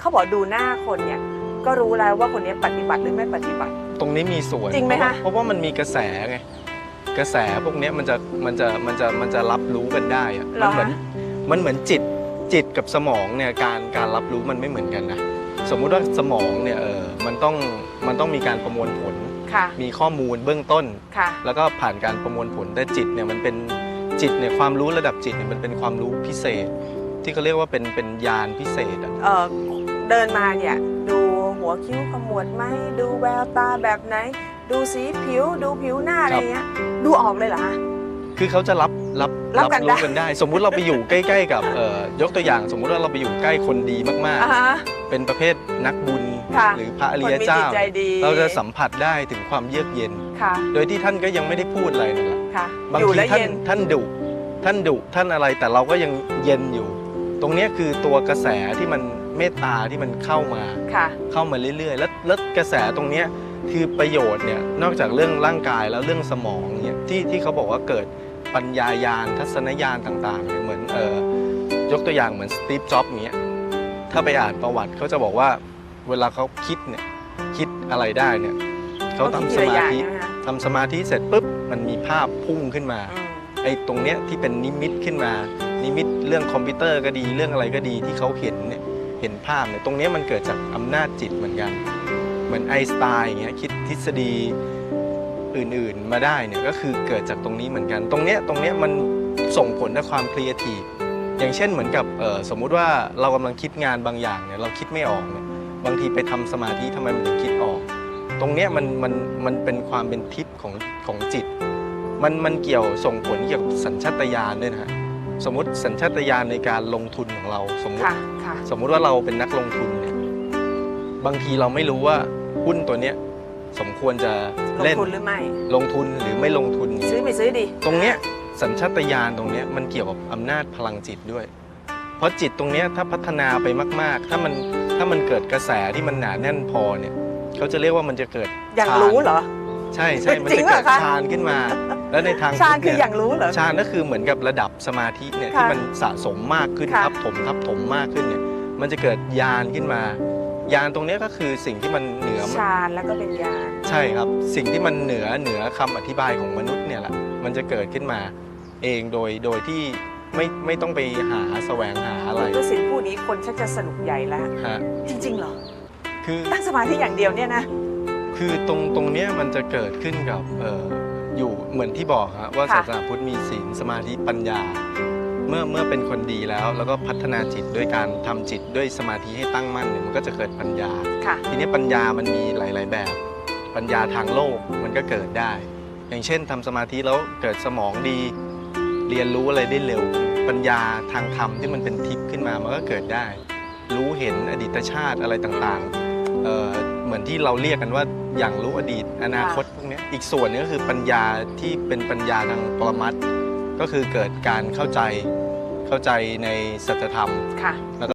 เขาบอกดูหน้าคนเนี่ยก็รู้แล้วว่าคนนี้ปฏิบัติหรือไม่ปฏิบัติ ตรงนี้มีส่วนจริงไหมเพาว่าคะเพราะว่ามันมีกระแสไงกระแสพวกเนี้ยมันจะมันจะมันจะมันจะรับรู้กันได้อะเหรมัอเหมือนคะมันเหมือนจิตจิตกับสมองเนี่ยการการรับรู้มันไม่เหมือนกันนะสมมุติว่าสมองเนี่ยเออมันต้องมันต้องมีการประมวลผลค่ะมีข้อมูลเบื้องต้นค่ะแล้วก็ผ่านการประมวลผลแต่จิตเนี่ยมันเป็นจิตเนี่ยความรู้ระดับจิตเนี่ยมันเป็นความรู้พิเศษ ที่เขาเรียกว่าเป็นเป็นญาณพิเศษอะ เออเดินมาเนี่ย ดูหัวคิ้วขมวดไหมดูแววตาแบบไหน ดูสีผิว ดูผิวหน้าอะไรเงี้ย ดูออกเลยเหรอคะ คือเขาจะรับรับรับกันรู้ได้กันได้ สมมุติเราไปอยู่ใกล้ ๆ กับเอ่อยกตัวอย่างสมมุติว่าเราไปอยู่ใกล้คนดีมากอ่าฮะ ๆ เป็นประเภทนักบุญ ค่ะหรือพระอคนริมียเจ้าจิตใจดี เราจะสัมผัสได้ถึงความเยือกเย็น ค่ะ โดยที่ท่านก็ยังไม่ได้พูดอะไรนั่นแหละค่ะ บางอยู่ทีแล้วท่านเย็นท่านดุท่านดุท่านอะไรแต่เราก็ยังเย็นอยู่ ตรงเนี้ยคือตัวกระแสที่มันเมตตาที่มันเข้ามา ค่ะ เข้ามาเรื่อยๆ แล้วแล้วกระแสตรงเนี้ยคือประโยชน์เนี่ยนอกจากเรื่องร่างกายแล้วเรื่องสมองเนี่ยที่ที่เขาบอกว่าเกิดปัญญายานทัศนญาณต่างๆเนี่ยเหมือนเอ่อยกตัวอย่างเหมือนสตีฟจ็อบส์เนี้ยถ้าไปอ่านประวัติเขาจะบอกว่าเวลาเขาคิดเนี่ยคิดอะไรได้เนี่ยเขาทำสมาธิเขคิดทีละอย่างใช่ไหคะทำสมาธิเสร็จปุ๊บมันมีภาพพุ่งขึ้นมาอืมไอ้ตรงเนี้ยที่เป็นนิมิตขึ้นมา นิมิตเรื่องคอมพิวเตอร์ก็ดีเรื่องอะไรก็ดีที่เขาเห็นเนี่ยเห็นภาพเนี่ยตรงนี้มันเกิดจากอำนาจจิตเหมือนกัน เหมือนไอสไตน์อย่างเงี้ยคิดทฤษฎีอื่นๆมาได้เนี่ยก็คือเกิดจากตรงนี้เหมือนกัน ตรงเนี้ยตรงเนี้ยมันส่งผลต่อความครีเอทีฟอย่างเช่นเหมือนกับสมมุติว่าเรากำลังคิดงานบางอย่างเนี่ยเราคิดไม่ออกเนี่ยบางทีไปทำสมาธิทำไมมันถึงคิดออก ตรงเนี้ยมันมันมันเป็นความเป็นทิพย์ของของจิต มันมันเกี่ยวส่งผลเกี่ยวกับสัญชาตญาณด้วยนะฮะ สมมติสัญชาตญาณในการลงทุนของเราสมมติค่ะค่ะ สมมุติว่าเราเป็นนักลงทุนเนี่ยบางทีเราไม่รู้ว่าหุ้นตัวเนี้ยสมควรจะลงเล่นทุนหรือไม่ ลงทุนหรือไม่ลงทุน ซื้อไม่ซื้อดี ตรงเนี้ยสัญชาตญาณตรงเนี้ยมันเกี่ยวกับอำนาจพลังจิตด้วย เพราะจิตตรงเนี้ยถ้าพัฒนาไปมาก ๆ ถ้ามันถ้ามันเกิดกระแสที่มันหนาแน่นพอเนี่ยเขาจะเรียกว่ามันจะเกิดอย่างฌานรู้เหรอ ใช่ใช่มันจริจะงเหรเกิอดคะ ฌานขึ้นมา แล้วในทางชาญพุทธคือเนี่อย่างรู้เหรอ ฌานก็คือเหมือนกับระดับสมาธิเนี่ยค่ะที่มันสะสมมากขึ้นค่ะ ทับถมทับถมมากขึ้นเนี่ยมันจะเกิดยานขึ้นมายานตรงเนี้ยก็คือสิ่งที่มันเหนือชาญแล้วก็เป็นยานใช่ครับ สิ่งที่มันเหนือเหนือคำอธิบายของมนุษย์เนี่ยแหละมันจะเกิดขึ้นมาเองโดยโดยที่ไม่ไม่ต้องไปหาแสวงหาอะไรก็สินพูดนี้คนชักจะสนุกใหญ่แล้ว ฮะจริงๆเหรอ คือ ตั้งสมาธิอย่างเดียวเนี่ยนะ คือตรงตรงเนี้ยมันจะเกิดขึ้นกับเอออยู่เหมือนที่บอกฮะว่าค่ะ ศาสนาพุทธมีศีลสมาธิปัญญา เมื่อเมื่อเป็นคนดีแล้ว แล้วก็พัฒนาจิตด้วยการทำจิตด้วยสมาธิให้ตั้งมั่นเนี่ยมันก็จะเกิดปัญญา ค่ะ ทีนี้ปัญญามันมีหลาย ๆ แบบ ปัญญาทางโลกมันก็เกิดได้ อย่างเช่นทำสมาธิแล้วเกิดสมองดี เรียนรู้อะไรได้เร็ว ปัญญาทางธรรมที่มันเป็นทิพย์ขึ้นมามันก็เกิดได้ รู้เห็นอดีตชาติอะไรต่างๆเอ่อ เหมือนที่เราเรียกกันว่าอย่างรู้อดีต อนาคตพวกเนี้ยอีกส่วนหนึงก็คือปัญญาที่เป็นปัญญาทางปรมัตถ์ก็คือเกิดการเข้าใจเข้าใจในสัจธรรมค่ะ